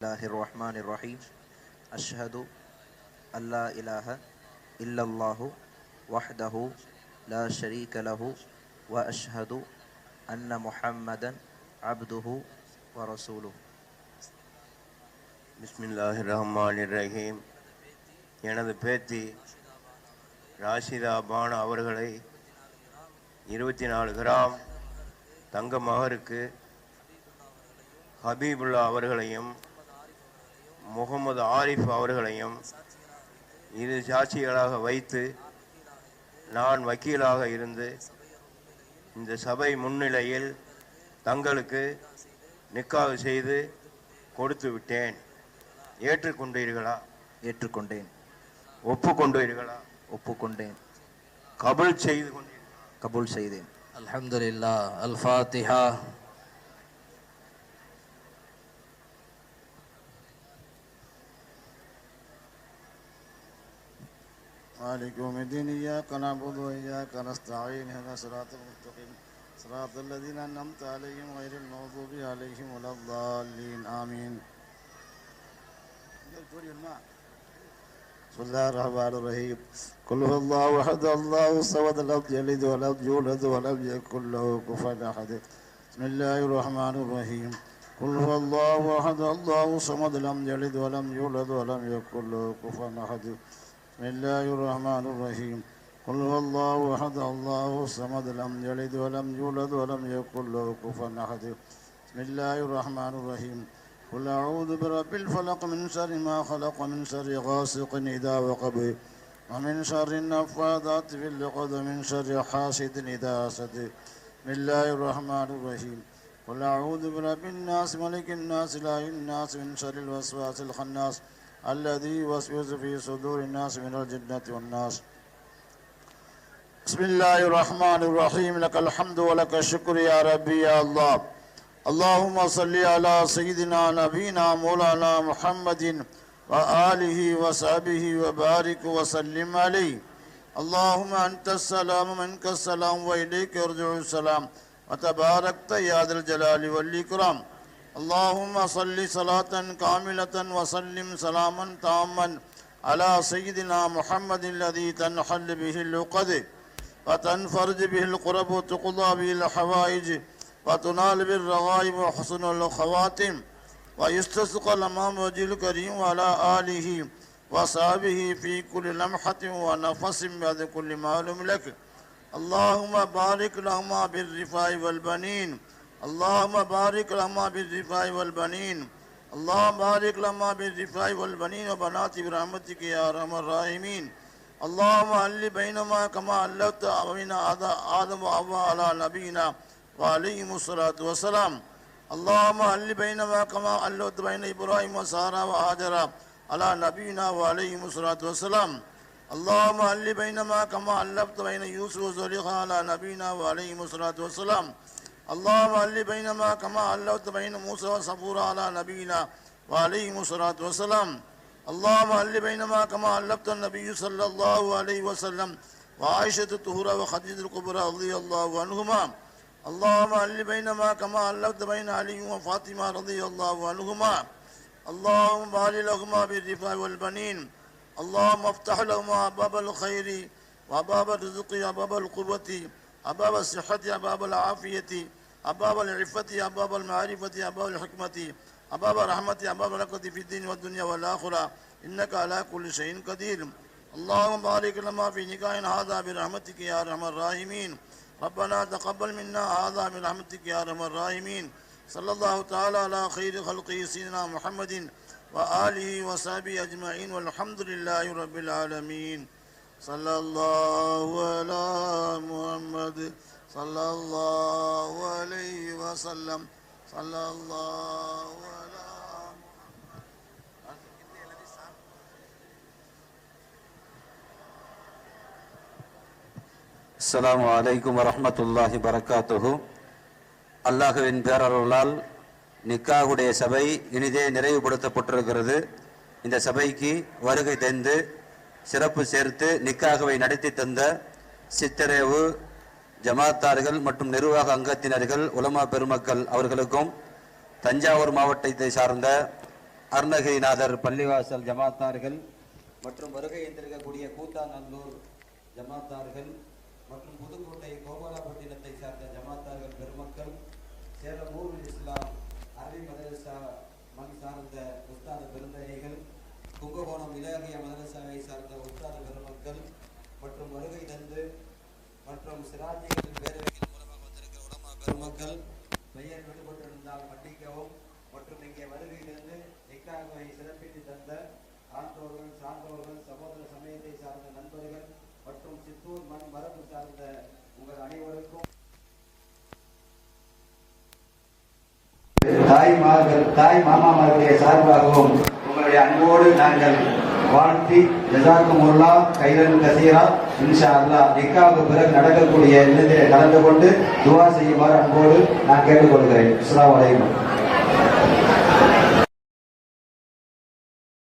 الله الرحمن الرحيم أشهد أن لا إله إلا الله وحده لا شريك له وأشهد أن محمدا عبده ورسوله بسم الله الرحمن الرحيم எனது பேத்தி ராஷிதா பான் அவர்களை இருபத்தி நாலு கிராம் தங்க மகருக்கு ஹபீபுல்லா அவர்களையும் முகமது ஆரிஃப் அவர்களையும் இரு சாட்சிகளாக வைத்து நான் வக்கீலாக இருந்து இந்த சபை முன்னிலையில் தங்களுக்கு நிக்காவு செய்து கொடுத்து விட்டேன். ஏற்றுக்கொண்டீர்களா? ஏற்றுக்கொண்டேன். ஒப்புக்கொண்டீர்களா? ஒப்புக்கொண்டேன். கபுல் செய்து கொண்டேன் கபுல் செய்தேன். அலமதுல்லா அல் ஃபாத்திஹா. مالك يوم الدين إياك نعبد وإياك نستعين اهدنا الصراط المستقيم. صراط الذين أنعمت عليهم غير المغضوب عليهم ولا الضالين آمين. بسم الله الرحمن الرحيم. قل هو الله أحد الله الصمد لم يلد ولم يولد ولم يكن له كفوا أحد. بسم الله الرحمن الرحيم. قل هو الله أحد الله الصمد لم يلد ولم يولد ولم يكن له كفوا أحد. بسم الله الرحمن الرحيم. قل هو الله أحد الله الصمد لم يلد ولم يولد ولم يكن له كفوا أحد. بسم الله الرحمن الرحيم. قل أعوذ برب الفلق من شر ما خلق من شر غاسق إذا وقب ومن شر النفاذات في العقد ومن شر حاسد إذا حسد. بسم الله الرحمن الرحيم. قل أعوذ برب الناس ملك الناس إله الناس من شر الوسواس الخناس الذي يوسوس في صدور الناس من الجنة والناس. بسم الله الرحمن الرحيم. لك الحمد ولك الشكر يا ربي يا الله. اللهم صل على سيدنا نبينا مولانا محمد وآله وصحبه وبارك وسلم عليه. اللهم أنت السلام منك السلام وإليك يرجع السلام. وتباركت يا ذا الجلال والإكرام. اللهم صل صلاة كاملة وسلم سلاما تاما على سيدنا محمد الذي تنحل به اللقد وتنفرج به القرب وتقضى به الحوائج وتنال بالرغائب وحسن الخواتم ويستسقى الأمام وجه الكريم وعلى آله وصحبه في كل لمحة ونفس بعد كل معلوم لك. اللهم بارك لهما بالرفاء والبنين اللهم بارك لهما بالرفاء والبنين اللهم بارك لهما بالرفاء والبنين وبنات برحمتك يا ارحم الراحمين اللهم أل بينما كما ألفت بين آدم وحواء على نبينا وعليهم الصلاة والسلام. اللهم أل بينما كما ألفت بين إبراهيم وسارة وهاجر على نبينا وعليهم الصلاة والسلام. اللهم أل بينما كما ألفت بين يوسف وزليخا على نبينا وعليهم الصلاة والسلام. اللهم أل بينما كما ألفت بين موسى وصفورا على نبينا وعليهم الصلاة والسلام. اللهم أل بينما كما ألفت النبي صلى الله عليه وسلم وعائشة الطهورة وخديجة الكبرى رضي الله عنهما. اللهم أل بينما كما ألفت بين علي وفاطمة رضي الله عنهما. اللهم بارك لهما بالرفاع والبنين. اللهم افتح لهما أبواب الخير وأبواب الرزق وأبواب القوة أبواب الصحة أبواب العافية. أبواب العفة أبواب المعرفة أبواب الحكمة أبواب الرحمة أبواب البركة في الدين والدنيا والآخرة. إنك على كل شيء قدير. اللهم بارك لنا في نكاح هذا برحمتك يا أرحم الراحمين. ربنا تقبل منا هذا برحمتك يا أرحم الراحمين. صلى الله تعالى على خير خلقه سيدنا محمد وآله وصحبه أجمعين. والحمد لله رب العالمين. صلى الله على محمد صلى الله عليه وسلم صلى الله على அஸ்ஸலாமு அலைக்கும் வரஹ்மத்துல்லாஹி பரக்காத்துஹு அல்லாஹுவின் பேரருளால் நிக்காகுடைய சபை இனிதே நிறைவுபடுத்தப்பட்டிருக்கிறது இந்த சபைக்கு வருகை தந்து சிறப்பு சேர்த்து நிக்காகவை நடத்தி தந்த சித்தரேவு ஜமாத்தார்கள் மற்றும் நிர்வாக அங்கத்தினர்கள் உலமா பெருமக்கள் அவர்களுக்கும் தஞ்சாவூர் மாவட்டத்தை சார்ந்த அருணகிரிநாதர் பள்ளிவாசல் ஜமாத்தார்கள் மற்றும் வருகை எந்திருக்கக்கூடிய கூத்தாநல்லூர் ஜமாத்தார்கள் மற்றும் புதுக்கோட்டை கோபாலப்பட்டினத்தை சார்ந்த ஜமாத்தார்கள் பெருமக்கள் சேலம் ஊருல் இஸ்லாம் அரபி மதரசா மண் சார்ந்த உஸ்தாத பெருந்தகைகள் கும்பகோணம் இலகிய மதரசாவை சார்ந்த உஸ்தாத பெருமக்கள் மற்றும் வருகை தந்து மற்றும் சிராஜிகளின் பேரவைகள் மூலமாக வந்திருக்கிற உலமா பெருமக்கள் பெயர் விடுபட்டிருந்தால் மன்னிக்கவும். மற்றும் இங்கே வருகையிலிருந்து நிக்காகவை சிறப்பித்து தந்த ஆண்டோர்கள் சான்றோர்கள் சகோதர சமயத்தை சார்ந்த நண்பர்கள் மற்றும் சித்தூர் மண் மரபு சார்ந்த உங்கள் அனைவருக்கும். தாய்மார்கள் தாய் மாமாமார்களுடைய சார்பாகவும் உங்களுடைய அன்போடு நாங்கள் வாழ்த்தி ஜசாக்கும் உருளா கைலன் கசீரா இன்ஷா அல்லா நிக்காவுக்கு பிறகு நடக்கக்கூடிய நிலத்திலே கலந்து கொண்டு துவா செய்யுமாறு அன்போடு நான் கேட்டுக்கொள்கிறேன். அஸ்ஸலாமு அலைக்கும்.